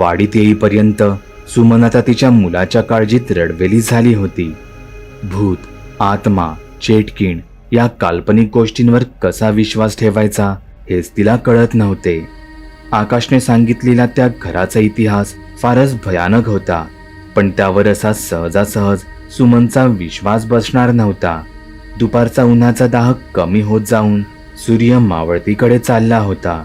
वाडीत येईपर्यंत सुमनता तिच्या मुलाच्या काळजीत रडवेली झाली होती. भूत आत्मा चेटकीण या काल्पनिक गोष्टींवर कसा विश्वास ठेवायचा हेच तिला कळत नव्हते. आकाशने सांगितलेला त्या घराचा इतिहास फारच भयानक होता पण त्यावर असा सहजासहज सुमनचा विश्वास बसणार नव्हता. दुपारचा उन्हाचा दाह कमी होत जाऊन सूर्य मावळतीकडे चालला होता.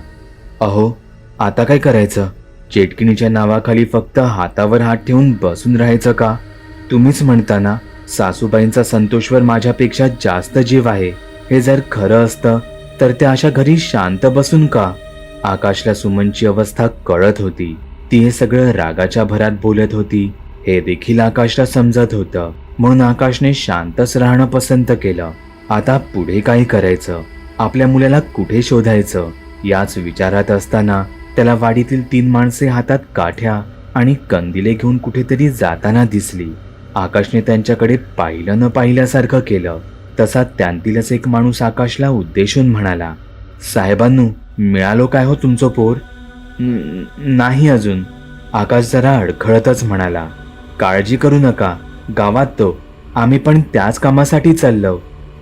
अहो आता काय करायचं? चेटकिणीच्या नावाखाली फक्त हातावर हात ठेवून बसून राहायचं का? तुम्हीच म्हणताना सासूबाईंचा संतोषवर माझ्यापेक्षा जास्त जीव आहे. हे जर खरं असतं तर त्या अशा घरी शांत बसून का? आकाशला सुमनची अवस्था कळत होती. ती हे सगळं रागाच्या भरात बोलत होती. हे देखील आकाशला समजत होतं. म्हणून आकाशने शांतच राहणं पसंत केलं. आता पुढे काय करायचं? आपल्या मुलाला कुठे शोधायचं? याच विचारात असताना त्याला वाडीतील तीन माणसे हातात काठ्या आणि कंदिले घेऊन कुठेतरी जाताना दिसली. आकाशने त्यांच्याकडे पाहिलं न पाहिल्यासारखं केलं. तसा त्यांतीलच एक माणूस आकाशला उद्देशून म्हणाला साहेबांनू मिळालो काय हो तुमचं पोर? नाही अजून. आकाश जरा अडखळतच म्हणाला काळजी करू नका गावात तो आम्ही पण त्याच कामासाठी चाललो.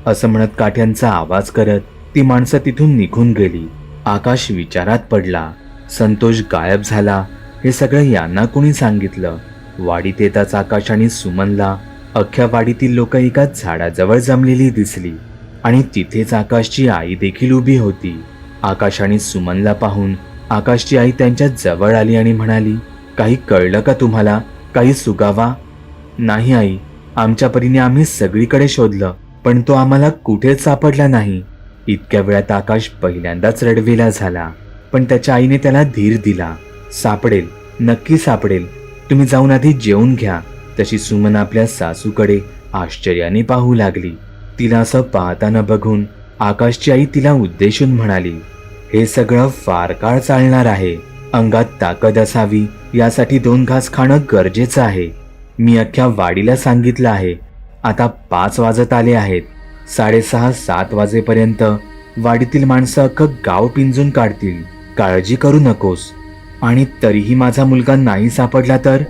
असं म्हणत काठ्यांचा आवाज करत ती माणसं तिथून निघून गेली. आकाश विचारात पडला संतोष गायब झाला. हे सगळं यांना कोणी सांगितलं? वाडीत येताच आकाश आणि सुमनला अख्ख्या वाडीतील लोक एका झाडाजवळ जमलेली दिसली. आणि तिथेच आकाशची आई देखील उभी होती. आकाश आणि सुमनला पाहून आकाशची आई त्यांच्या जवळ आली आणि म्हणाली काही कळलं का तुम्हाला? काही सुगावा? नाही आई आमच्या परीने आम्ही सगळीकडे शोधलं पण तो आम्हाला कुठेच सापडला नाही. इतक्या वेळात आकाश पहिल्यांदाच रडवेला झाला. पण त्याच्या आईने त्याला धीर दिला. सापडेल नक्की सापडेल. तुम्ही जाऊन आधी जेवून घ्या. तशी सुमन आपल्या सासूकडे आश्चर्याने पाहू लागली. तिला असं पाहताना बघून आकाशची आई तिला उद्देशून म्हणाली हे सगळं फार काळ चालणार आहे. अंगात ताकद असावी यासाठी दोन घास खाणं गरजेचं आहे. मी अख्ख्या वाडीला सांगितलं आहे. आता पाच वाजत आले आहेत. साडेसहा सात वाजेपर्यंत वाडीतील माणसं अख्खं गाव पिंजून काढतील. काळजी करू नकोस. आणि तरीही माझा मुलगा नाही सापडला तर?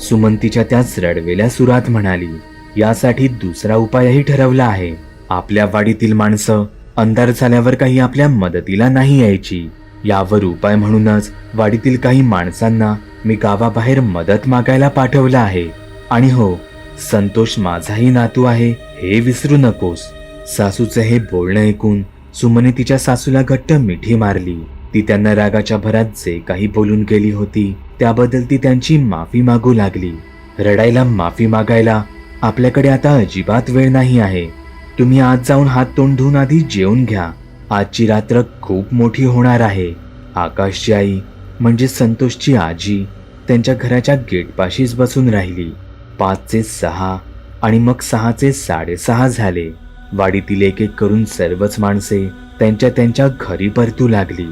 सुमंतीच्या त्याच रडवेल्या सुरात म्हणाली यासाठी दुसरा उपायही ठरवला आहे. आपल्या वाडीतील माणसं अंधार झाल्यावर काही आपल्या मदतीला नाही यायची. यावर उपाय म्हणूनच वाडीतील काही माणसांना मी गावाबाहेर मदत मागायला पाठवलं आहे. आणि हो संतोष माझाही नातू आहे हे विसरू नकोस. सासूचं हे बोलणं ऐकून सुमने तिच्या सासूला घट्ट मिठी मारली. ती त्यांना रागाच्या भरात जे काही बोलून गेली होती त्याबद्दल ती त्यांची माफी मागू लागली. रडायला माफी मागायला आपल्याकडे आता अजिबात वेळ नाही आहे. तुम्ही आज जाऊन हात तोंड धुवून आधी जेवून घ्या. आजची रात्र खूप मोठी होणार आहे. आकाशची आई म्हणजे संतोषची आजी त्यांच्या घराच्या गेटपाशीच बसून राहिली. पाचचे सहा आणि मग सहाचे साडेसहा झाले. वाडीतील एक एक करून सर्वच माणसे त्यांच्या त्यांच्या घरी परतू लागली.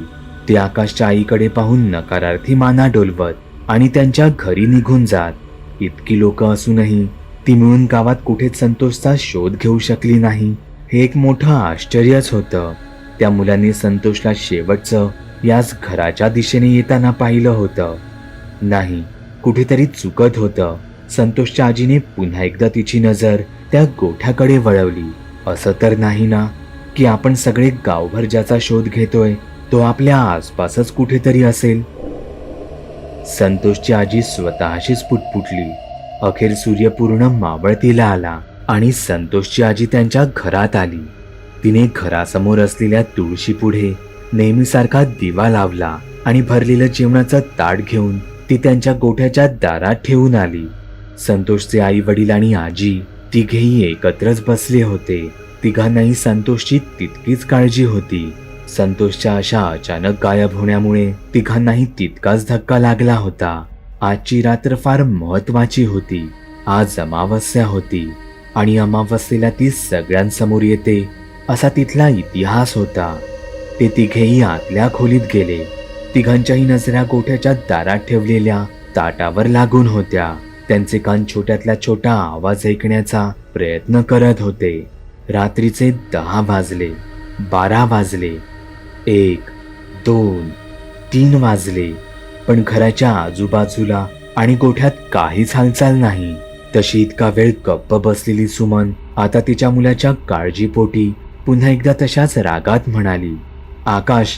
ती आकाशच्या आईकडे पाहून नकारार्थी माना डोलवत आणि त्यांच्या घरी निघून जात. इतकी लोक असूनही ती मिळून गावात कुठेच संतोषचा शोध घेऊ शकली नाही. हे एक मोठं आश्चर्यच होतं. त्या मुलांनी संतोषला शेवटचं याच घराच्या दिशेने येताना पाहिलं होतं. नाही कुठेतरी चुकत होतं. संतोषच्या आजीने पुन्हा एकदा तिची नजर त्या गोठ्याकडे वळवली. असं तर नाही ना की आपण सगळे गावभर ज्याचा शोध घेतोय तो आपल्या आसपासच कुठेतरी असेल. संतोषची आजी स्वतःशीच पुटपुटली. अखेर सूर्य पूर्ण मावळतीला आला आणि संतोषची आजी त्यांच्या घरात आली. तिने घरासमोर असलेल्या तुळशी पुढे नेहमीसारखा दिवा लावला आणि भरलेलं जेवणाचं ताट घेऊन ती त्यांच्या गोठ्याच्या दारात ठेवून आली. संतोषचे आई वडील आणि आजी तिघेही एकत्रच बसले होते. तिघांनाही संतोषची तितकीच काळजी होती. संतोषच्या अशा अचानक गायब होण्यामुळे तिघांनाही तितकाच धक्का लागला होता. आजची रात्र फार महत्वाची होती. आज अमावस्या होती आणि अमावस्येला ती सगळ्यांसमोर येते असा तिथला इतिहास होता. ते तिघेही आतल्या खोलीत गेले. तिघांच्याही नजरा गोठ्याच्या दारात ठेवलेल्या ताटावर लागून होत्या. त्यांचे कान छोट्यातला छोटा आवाज ऐकण्याचा प्रयत्न करत होते. रात्रीचे दहा वाजले. बारा वाजले. एक दोन तीन वाजले पण घराच्या आजूबाजूला आणि गोठ्यात काहीच हालचाल नाही. तशी इतका वेळ गप्प बसलेली सुमन आता तिच्या मुलाच्या काळजीपोटी पुन्हा एकदा तशाच रागात म्हणाली आकाश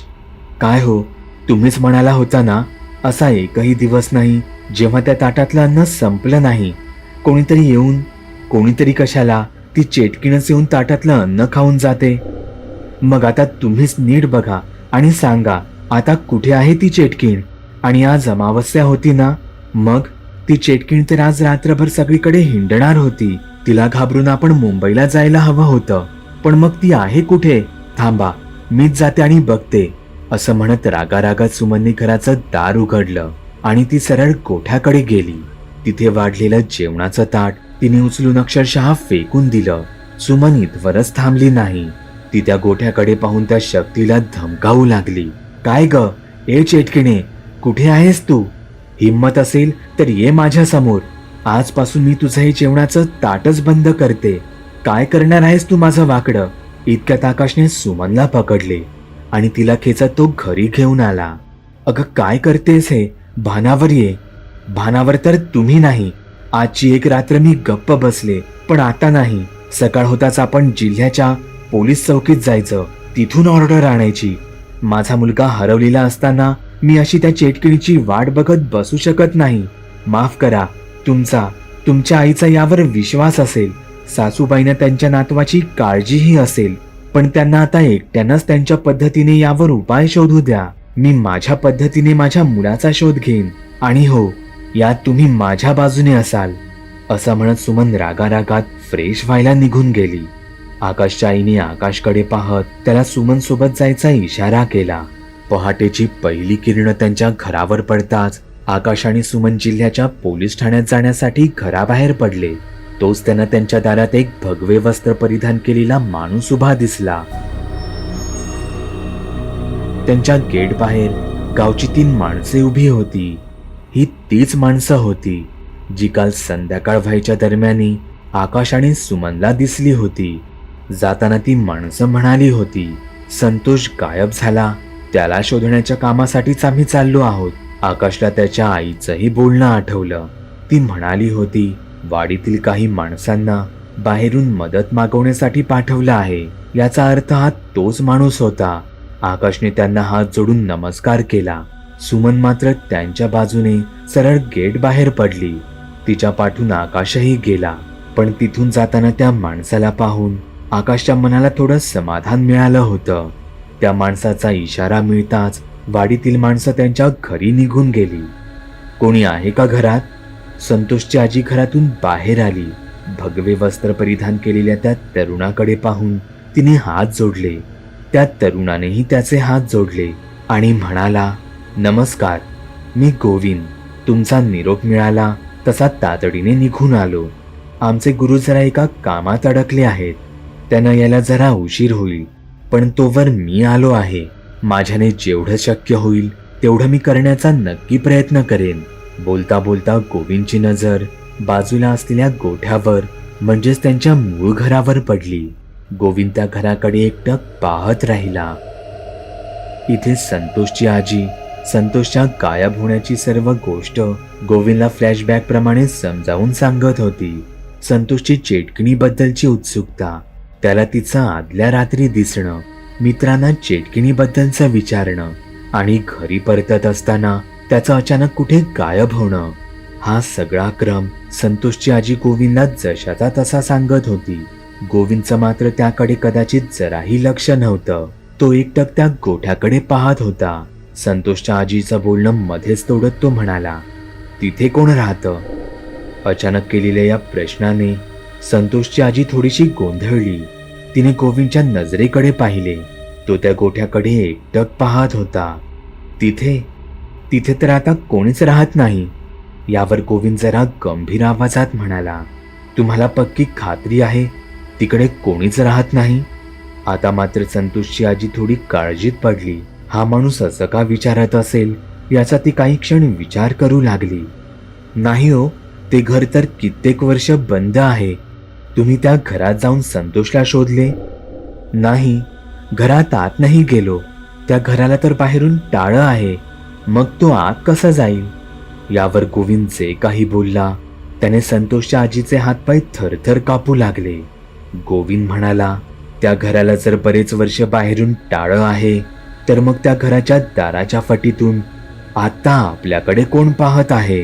काय हो? तुम्हीच म्हणाला होता ना असा एकही दिवस नाही जेव्हा त्या ताटातलं अन्न संपलं नाही. कोणीतरी येऊन कोणीतरी कशाला ती चेटकीनच येऊन ताटातलं अन्न खाऊन जाते. मग आता तुम्हीच नीट बघा आणि सांगा आता कुठे आहे ती चेटकीण? आणि आज अमावस्या होती ना? मग? ती चेटकीण तर आज रात्रभर सगळीकडे हिंडणार होती. तिला घाबरून आपण मुंबईला जायला हवं होतं. पण मग ती आहे कुठे? थांबा मीच जाते आणि बघते. असं म्हणत रागारागात सुमनने घराचं दार उघडलं आणि ती सरळ गोठ्याकडे गेली. तिथे वाढलेलं जेवणाचं ताट तिने उचलून अक्षरशः फेकून दिलं. सुमन इथवरच थांबली नाही. ती त्या गोठ्याकडे पाहून त्या शक्तीला धमकावू लागली. काय ग? ए चेटकिणे. कुठे आहेस तू? हिम्मत असेल तर ये माझ्यासमोर. आजपासून मी तुझं हे जेवणाचं ताटच बंद करते. काय करणार आहेस तू माझं वाकडं? इतक्यात आकाशने सुमनला पकडले आणि तिला खेचत तो घरी घेऊन आला. अगं काय करतेस हे? भानावर ये. भानावर तर तुम्ही नाही. आजची एक रात्र मी गप्प बसले पण आता नाही. सकाळ होताच आपण जिल्ह्याच्या पोलीस चौकीत जायचं तिथून ऑर्डर आणायची. माझा मुलगा हरवलेला असताना मी अशी त्या चेटकिणीची वाट बघत बसू शकत नाही. माफ करा तुमचा तुमच्या आईचा यावर विश्वास असेल. सासूबाईनं त्यांच्या नातवाची काळजीही असेल. पण त्यांना आता एकट्यानंच त्यांच्या पद्धतीने यावर उपाय शोधू द्या. मी माझ्या पद्धतीने माझ्या मुलाचा शोध घेईन. आणि हो यात तुम्ही माझ्या बाजूने असाल. असं म्हणत सुमन रागारागात फ्रेश व्हायला निघून गेली. आकाशच्या आईने आकाशकडे पाहत त्याला सुमन सोबत जायचा इशारा केला. पहाटेची पहिली किरण त्यांच्या घरावर पडताच आकाश आणि सुमन जिल्ह्याच्या पोलीस ठाण्यात जाण्यासाठी घराबाहेर पडले. तोच त्यांना त्यांच्या दारात एक भगवे वस्त्र परिधान केलेला माणूस उभा दिसला. त्यांच्या गेट बाहेर गावची तीन माणसे उभी होती. ही तीच माणसं होती जी काल संध्याकाळ व्हायच्या दरम्यानी आकाश आणि सुमनला दिसली होती. जाताना ती माणसं म्हणाली होती संतोष गायब झाला. त्याला शोधण्याच्या कामासाठीच आम्ही चाललो आहोत. आकाशला त्याच्या आईचंही बोलणं आठवलं. ती म्हणाली होती वाडीतील काही माणसांना बाहेरून मदत मागवण्यासाठी पाठवलं आहे. याचा अर्थ हा तोच माणूस होता. आकाशने त्यांना हात जोडून नमस्कार केला. सुमन मात्र त्यांच्या बाजूने सरळ गेट बाहेर पडली. तिच्या पाठून आकाशही गेला पण तिथून जाताना त्या माणसाला पाहून आकाशच्या मनाला थोडं समाधान मिळालं होतं. त्या माणसाचा इशारा मिळताच वाडीतील माणसं त्यांच्या घरी निघून गेली. कोणी आहे का घरात? संतोषची आजी घरातून बाहेर आली. भगवे वस्त्र परिधान केलेल्या त्या तरुणाकडे पाहून तिने हात जोडले. त्या तरुणानेही त्याचे हात जोडले आणि म्हणाला नमस्कार मी गोविंद. तुमचा निरोप मिळाला तसा तातडीने निघून आलो. आमचे गुरु जरा एका कामात अडकले आहेत. त्यांना याला जरा उशीर होईल. पण तोवर मी आलो आहे. माझ्याने जेवढं शक्य होईल तेवढं मी करण्याचा नक्की प्रयत्न करेन. बोलता बोलता गोविंदची नजर बाजूला असलेल्या गोठ्यावर म्हणजेच त्यांच्या मूळ घरावर पडली. गोविंद त्या घराकडे एकटक पाहत राहिला. इथे संतोषची आजी संतोषच्या गायब होण्याची सर्व गोष्ट गोविंदला फ्लॅशबॅक प्रमाणे समजावून सांगत होती. संतोषची चेटकणीबद्दलची उत्सुकता त्याला तिचं आदल्या रात्री दिसणं मित्रांना चेटकिणीबद्दलचं विचारणं आणि घरी परतत असताना त्याचं अचानक कुठे गायब होणं हा सगळा क्रम संतोषची आजी गोविंदला जशाचा तसा सांगत होती. गोविंदचं मात्र त्याकडे कदाचित जराही लक्ष नव्हतं. तो एकटक त्या गोठ्याकडे पाहत होता. संतोषच्या आजीचं बोलणं मध्येच तोडत तो म्हणाला तिथे कोण राहतं? अचानक केलेल्या या प्रश्नाने संतोषची आजी थोडीशी गोंधळली. तिने गोविंदच्या नजरेकडे पाहिले. तो त्या गोठ्याकडे एकटक पाहत होता. तिथे तिथे तर आता कोणीच राहत नाही. यावर गोविंद जरा गंभीर आवाजात म्हणाला तुम्हाला पक्की खात्री आहे? तिकडे कोणीच राहत नाही? आता मात्र संतोषची आजी थोडी काळजीत पडली. हा माणूस असं का विचारत असेल? याचा ती काही क्षण विचार करू लागली. नाही हो ते घर तर कित्येक वर्ष बंद आहे. तुम्ही त्या घरात जाऊन संतोषला शोधले? नाही घरात आत नाही गेलो. त्या घराला तर बाहेरून टाळं आहे. मग तो आत कसा जाईल? यावर गोविंद जे काही बोलला त्याने संतोषच्या आजीचे हातपाय थरथर कापू लागले. गोविंद म्हणाला त्या घराला जर बरेच वर्ष बाहेरून टाळं आहे तर मग त्या घराच्या दाराच्या फटीतून आता आपल्याकडे कोण पाहत आहे?